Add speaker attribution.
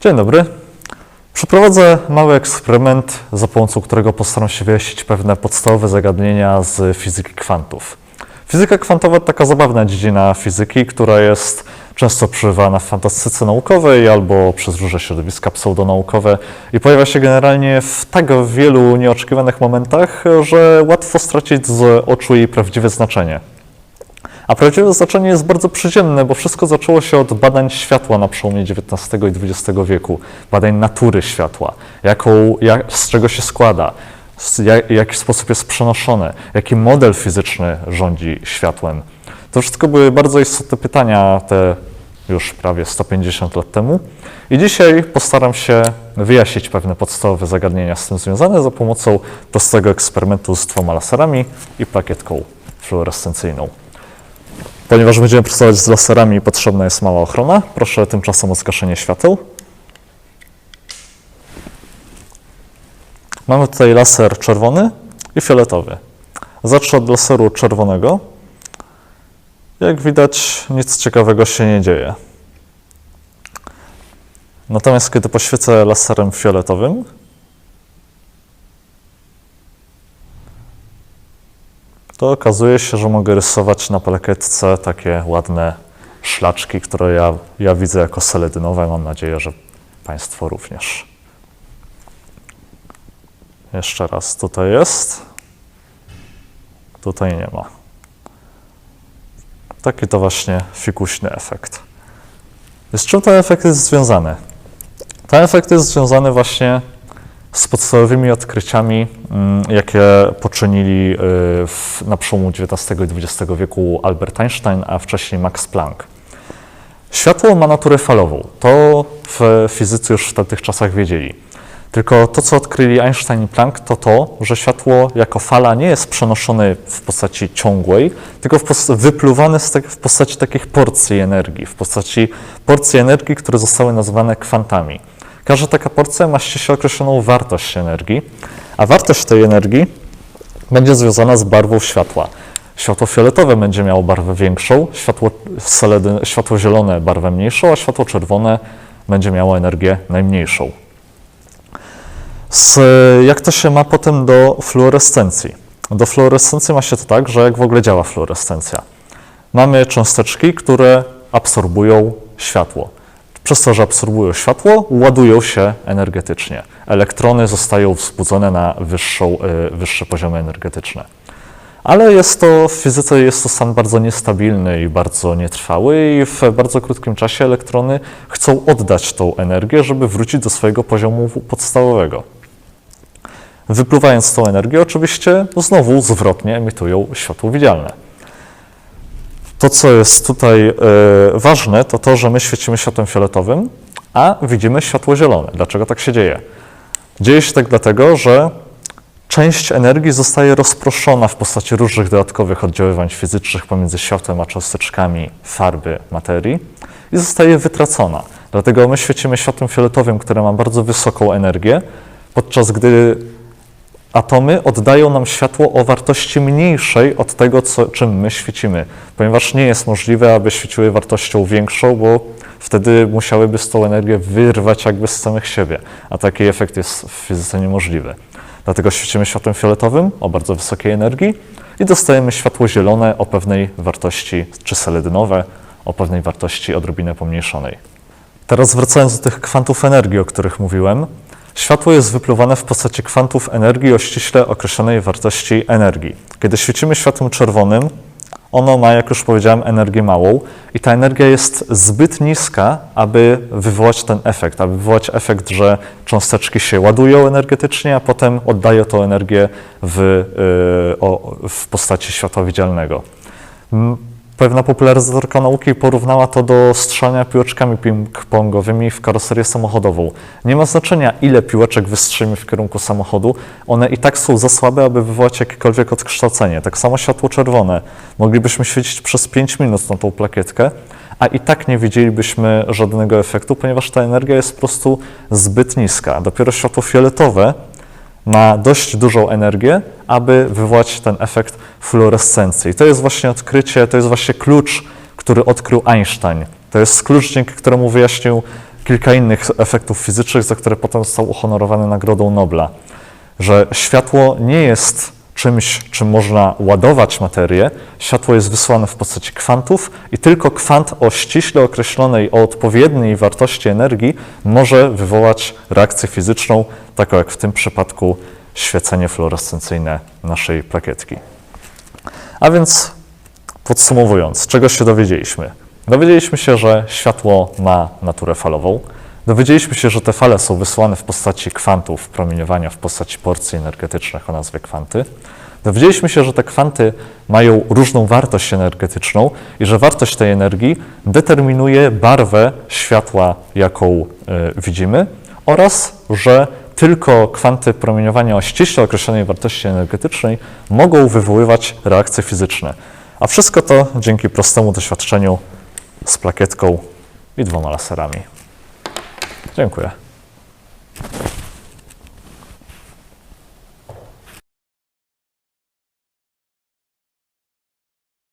Speaker 1: Dzień dobry. Przeprowadzę mały eksperyment, za pomocą którego postaram się wyjaśnić pewne podstawowe zagadnienia z fizyki kwantów. Fizyka kwantowa to taka zabawna dziedzina fizyki, która jest często przyjmowana w fantastyce naukowej albo przez różne środowiska pseudonaukowe i pojawia się generalnie w tak wielu nieoczekiwanych momentach, że łatwo stracić z oczu jej prawdziwe znaczenie. A prawdziwe znaczenie jest bardzo przyziemne, bo wszystko zaczęło się od badań światła na przełomie XIX i XX wieku, badań natury światła, jaką, jak, z czego się składa, jak, w jaki sposób jest przenoszone, jaki model fizyczny rządzi światłem. To wszystko były bardzo istotne pytania te już prawie 150 lat temu. I dzisiaj postaram się wyjaśnić pewne podstawowe zagadnienia z tym związane za pomocą prostego eksperymentu z dwoma laserami i plakietką fluorescencyjną. Ponieważ będziemy pracować z laserami, potrzebna jest mała ochrona. Proszę tymczasem o zgaszenie świateł. Mamy tutaj laser czerwony i fioletowy. Zacznę od laseru czerwonego. Jak widać, nic ciekawego się nie dzieje. Natomiast kiedy poświecę laserem fioletowym, to okazuje się, że mogę rysować na plakietce takie ładne szlaczki, które ja, ja widzę jako seledynowe. Mam nadzieję, że Państwo również. Jeszcze raz, tutaj jest, tutaj nie ma. Taki to właśnie fikuśny efekt. Z czym ten efekt jest związany? Ten efekt jest związany właśnie z podstawowymi odkryciami, mm, jakie poczynili y, w, na przełomu XIX i XX wieku Albert Einstein, a wcześniej Max Planck. Światło ma naturę falową. To w fizycy już w tamtych czasach wiedzieli. Tylko to, co odkryli Einstein i Planck, to to, że światło jako fala nie jest przenoszone w postaci ciągłej, tylko w post- wypluwane tak- w postaci takich porcji energii, w postaci porcji energii, które zostały nazwane kwantami. Każda taka porcja ma ściśle określoną wartość energii, a wartość tej energii będzie związana z barwą światła. Światło fioletowe będzie miało barwę większą, światło, seledy, światło zielone barwę mniejszą, a światło czerwone będzie miało energię najmniejszą. Z, jak to się ma potem do fluorescencji? Do fluorescencji ma się to tak, że jak w ogóle działa fluorescencja? Mamy cząsteczki, które absorbują światło. Przez to, że absorbują światło, ładują się energetycznie. Elektrony zostają wzbudzone na wyższą, y, wyższe poziomy energetyczne. Ale jest to w fizyce jest to stan bardzo niestabilny i bardzo nietrwały i w bardzo krótkim czasie elektrony chcą oddać tą energię, żeby wrócić do swojego poziomu podstawowego. Wypluwając tą energię, oczywiście znowu zwrotnie emitują światło widzialne. To, co jest tutaj e, ważne, to to, że my świecimy światłem fioletowym, a widzimy światło zielone. Dlaczego tak się dzieje? Dzieje się tak dlatego, że część energii zostaje rozproszona w postaci różnych dodatkowych oddziaływań fizycznych pomiędzy światłem a cząsteczkami farby materii i zostaje wytracona. Dlatego my świecimy światłem fioletowym, które ma bardzo wysoką energię, podczas gdy atomy oddają nam światło o wartości mniejszej od tego, co, czym my świecimy, ponieważ nie jest możliwe, aby świeciły wartością większą, bo wtedy musiałyby z tą energię wyrwać jakby z samych siebie, a taki efekt jest w fizyce niemożliwy. Dlatego świecimy światłem fioletowym o bardzo wysokiej energii i dostajemy światło zielone o pewnej wartości, czy seledynowe o pewnej wartości odrobinę pomniejszonej. Teraz wracając do tych kwantów energii, o których mówiłem, Światło jest wypluwane w postaci kwantów energii o ściśle określonej wartości energii. Kiedy świecimy światłem czerwonym, ono ma, jak już powiedziałem, energię małą i ta energia jest zbyt niska, aby wywołać ten efekt, aby wywołać efekt, że cząsteczki się ładują energetycznie, a potem oddają tą energię w, o, w postaci światła widzialnego. Pewna popularyzatorka nauki porównała to do strzelania piłeczkami ping-pongowymi w karoserię samochodową. Nie ma znaczenia, ile piłeczek wystrzelimy w kierunku samochodu, one i tak są za słabe, aby wywołać jakiekolwiek odkształcenie. Tak samo światło czerwone. Moglibyśmy świecić przez 5 minut na tą plakietkę, a i tak nie widzielibyśmy żadnego efektu, ponieważ ta energia jest po prostu zbyt niska. Dopiero światło fioletowe ma dość dużą energię, aby wywołać ten efekt fluorescencji. I to jest właśnie odkrycie, to jest właśnie klucz, który odkrył Einstein. To jest klucz, dzięki któremu wyjaśnił kilka innych efektów fizycznych, za które potem został uhonorowany Nagrodą Nobla. Że światło nie jest czymś, czym można ładować materię. Światło jest wysłane w postaci kwantów i tylko kwant o ściśle określonej, o odpowiedniej wartości energii może wywołać reakcję fizyczną, taką jak w tym przypadku świecenie fluorescencyjne naszej plakietki. A więc podsumowując, czego się dowiedzieliśmy? Dowiedzieliśmy się, że światło ma naturę falową. Dowiedzieliśmy się, że te fale są wysłane w postaci kwantów promieniowania, w postaci porcji energetycznych o nazwie kwanty. Dowiedzieliśmy się, że te kwanty mają różną wartość energetyczną i że wartość tej energii determinuje barwę światła, jaką y, widzimy, oraz że tylko kwanty promieniowania o ściśle określonej wartości energetycznej mogą wywoływać reakcje fizyczne. A wszystko to dzięki prostemu doświadczeniu z plakietką i dwoma laserami. Dziękuję.